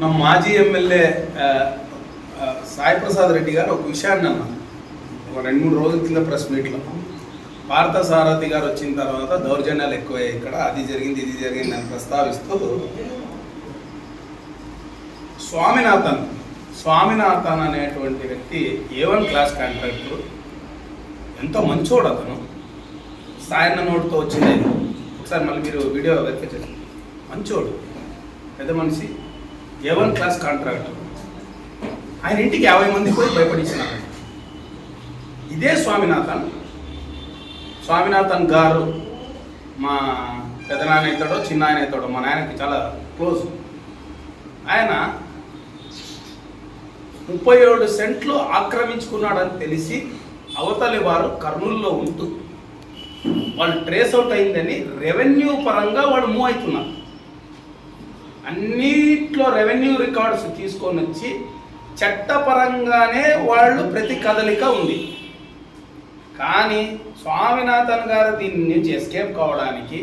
మన మాజీ ఎమ్మెల్యే సాయిప్రసాద్ రెడ్డి గారు ఒక విషయాన్ని అన్నారు. ఒక రెండు మూడు రోజుల కింద ప్రెస్ మీట్లో. భారత సారథి గారు వచ్చిన తర్వాత దౌర్జన్యాలు ఎక్కువయ్యాయి ఇక్కడ. అది జరిగింది ఇది జరిగింది అని ప్రస్తావిస్తూ స్వామినాథన్ స్వామినాథన్ అనేటువంటి వ్యక్తి ఏ వన్ క్లాస్ కాంట్రాక్టర్ ఎంతో మంచోడు అతను. సాయన్న నోటుతో వచ్చింది. ఒకసారి మళ్ళీ మీరు వీడియో వెరిఫై చేసి. మంచోడు. పెద్ద మనిషి. ఏ వన్ క్లాస్ కాంట్రాక్టర్ ఆయన ఇంటికి యాభై మంది పోయి భయపడించినారు ఇదే స్వామినాథన్. స్వామినాథన్ గారు మా పెదనాయన అవుతాడో చిన్న ఆయన అవుతాడో మా నాయనకి చాలా క్లోజ్ ఆయన ముప్పై ఏడు సెంట్లు ఆక్రమించుకున్నాడని తెలిసి అవతలి వారు కర్నూలులో ఉంటూ వాళ్ళు ట్రేస్ అవుట్ అయిందని రెవెన్యూ పరంగా వాళ్ళు మూవ్ అవుతున్నారు. అన్నిట్లో రెవెన్యూ రికార్డ్స్ తీసుకొని వచ్చి చట్టపరంగానే వాళ్ళు ప్రతి కదలిక ఉంది. కానీ స్వామినాథన్ గారు దీని నుంచి ఎస్కేప్ కావడానికి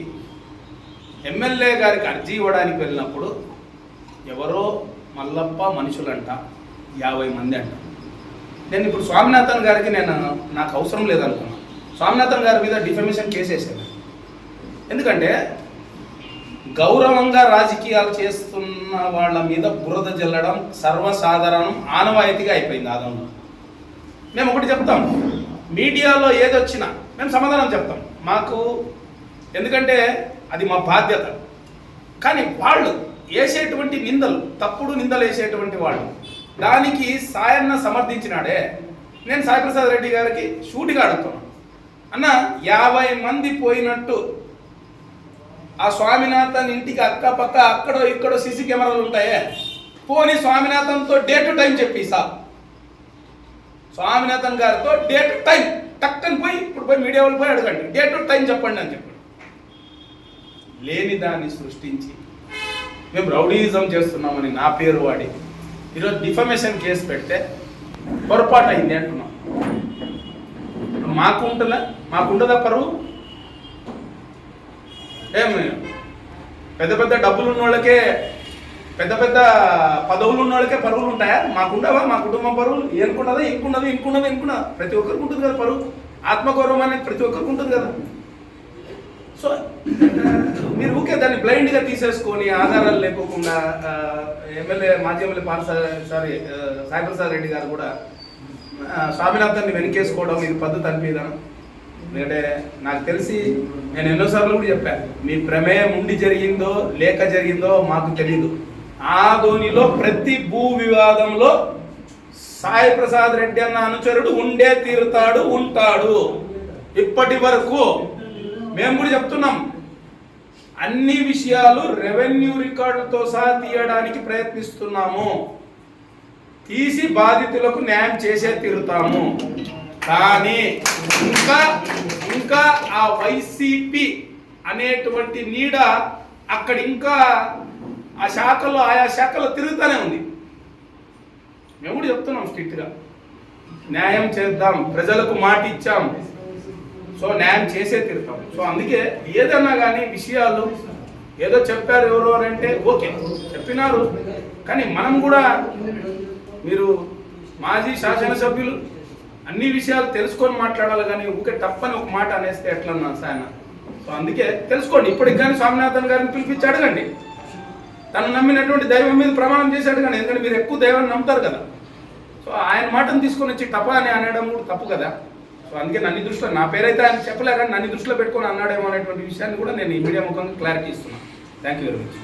ఎమ్మెల్యే గారికి అర్జీ ఇవ్వడానికి వెళ్ళినప్పుడు ఎవరో మల్లప్ప మనుషులంట యాభై మంది అంట. నేను ఇప్పుడు స్వామినాథన్ గారికి నేను నాకు అవసరం లేదనుకున్నాను స్వామినాథన్ గారి మీద డిఫమేషన్ కేసు వేసాను ఎందుకంటే గౌరవంగా రాజకీయాలు చేస్తున్న వాళ్ళ మీద బురద జల్లడం సర్వసాధారణం ఆనవాయితీగా అయిపోయింది ఆదంలో మేము ఒకటి చెప్తాం. మీడియాలో ఏది వచ్చినా మేము సమాధానం చెప్తాం. మాకు ఎందుకంటే అది మా బాధ్యత. కానీ వాళ్ళు వేసేటువంటి నిందలు తప్పుడు నిందలు వేసేటువంటి వాళ్ళు దానికి సాయన్న సమర్థించినాడే. నేను సాయిప్రసాద్ రెడ్డి గారికి షూటిగా అడుగుతున్నాను అన్న యాభై మంది పోయినట్టు ఆ స్వామినాథన్ ఇంటికి అక్క పక్క అక్కడో ఇక్కడో సీసీ కెమెరాలు ఉంటాయే? పోనీ స్వామినాథన్తో డే టు టైం చెప్పి సార్. స్వామినాథన్ గారితో డే టు టైం. టక్కని పోయి ఇప్పుడు పోయి మీడియా వాళ్ళు పోయి అడగండి. డే టు టైం చెప్పండి అని చెప్పండి. లేని దాన్ని సృష్టించి మేము రౌడీజం చేస్తున్నామని నా పేరు వాడి ఈరోజు డిఫమేషన్ కేసు పెడితే పొరపాటు అయింది అంటున్నాం. మాకు ఉంటుందా? మాకు ఉండదా పరువు? ఏం? పెద్ద పెద్ద డబ్బులు ఉన్న వాళ్ళకే పెద్ద పెద్ద పదవులు ఉన్న వాళ్ళకే పరువులు ఉంటాయా? మాకుండవా? మా కుటుంబం పరువులు ఎనుకున్నదా ఇంకున్నది ఇంకున్నది ఇంకున్నదా ప్రతి ఒక్కరికి ఉంటుంది కదా పరువు. ఆత్మగౌరవం అనేది ప్రతి ఒక్కరికి ఉంటుంది కదా. సో మీరు ఊకే దాన్ని బ్లైండ్గా తీసేసుకొని ఆధారాలు లేకోకుండా ఎమ్మెల్యే మాజీ ఎమ్మెల్యే పార్స సారీ ఆ, సాయిప్రసాద్ రెడ్డి గారు కూడా స్వామినాథాన్ని స్వామినాథన్ని వెనకేసుకోవడం ఇది పద్ధతి అనిపించడం ఎందుకంటే నాకు తెలిసి నేను ఎన్నోసార్లు కూడా చెప్పాను మీ ప్రమేయం ఉండి జరిగిందో లేక జరిగిందో మాకు తెలియదు ఆ ధోనిలో ప్రతి భూ వివాదంలో సాయి ప్రసాద్ రెడ్డి అన్న అనుచరుడు ఉండే తీరుతాడు ఉంటాడు. ఇప్పటి వరకు మేము కూడా చెప్తున్నాం అన్ని విషయాలు రెవెన్యూ రికార్డులతో సహా తీయడానికి ప్రయత్నిస్తున్నాము. తీసి బాధితులకు న్యాయం చేసే తీరుతాము. కానీ ఇంకా ఇంకా ఆ వైసీపీ అనేటువంటి నీడ అక్కడ ఇంకా ఆ శాఖలో ఆయా శాఖలో తిరుగుతూనే ఉంది. మేము కూడా చెప్తున్నాం స్ట్రిక్ట్గా. న్యాయం చేద్దాం ప్రజలకు మాట ఇచ్చాం. సో న్యాయం చేసే తిరుగుతాం సో అందుకే ఏదన్నా కానీ విషయాలు ఏదో చెప్పారు ఎవరో అని అంటే ఓకే చెప్పినారు. కానీ మనం కూడా మీరు మాజీ శాసనసభ్యులు అన్ని విషయాలు తెలుసుకొని మాట్లాడాలి కానీ ఊకే తప్పని ఒక మాట అనేస్తే ఎట్లా సాయన? సో అందుకే తెలుసుకోండి. ఇప్పటికి కానీ స్వామినాథన్ గారిని పిలిపించి అడగండి. తను నమ్మినటువంటి దైవం మీద ప్రమాణం చేసి అడగండి ఎందుకంటే మీరు ఎక్కువ దైవాన్ని నమ్ముతారు కదా. సో ఆయన మాటను తీసుకొని వచ్చి తప్ప అని అనడం కూడా తప్పు కదా. సో అందుకే నన్ను దృష్టిలో నా పేరైతే ఆయన చెప్పలే కానీ నన్ను దృష్టిలో పెట్టుకొని అన్నాడేమో అనేటువంటి విషయాన్ని కూడా నేను ఈ మీడియా ముఖంగా క్లారిటీ ఇస్తున్నాను. Thank you very much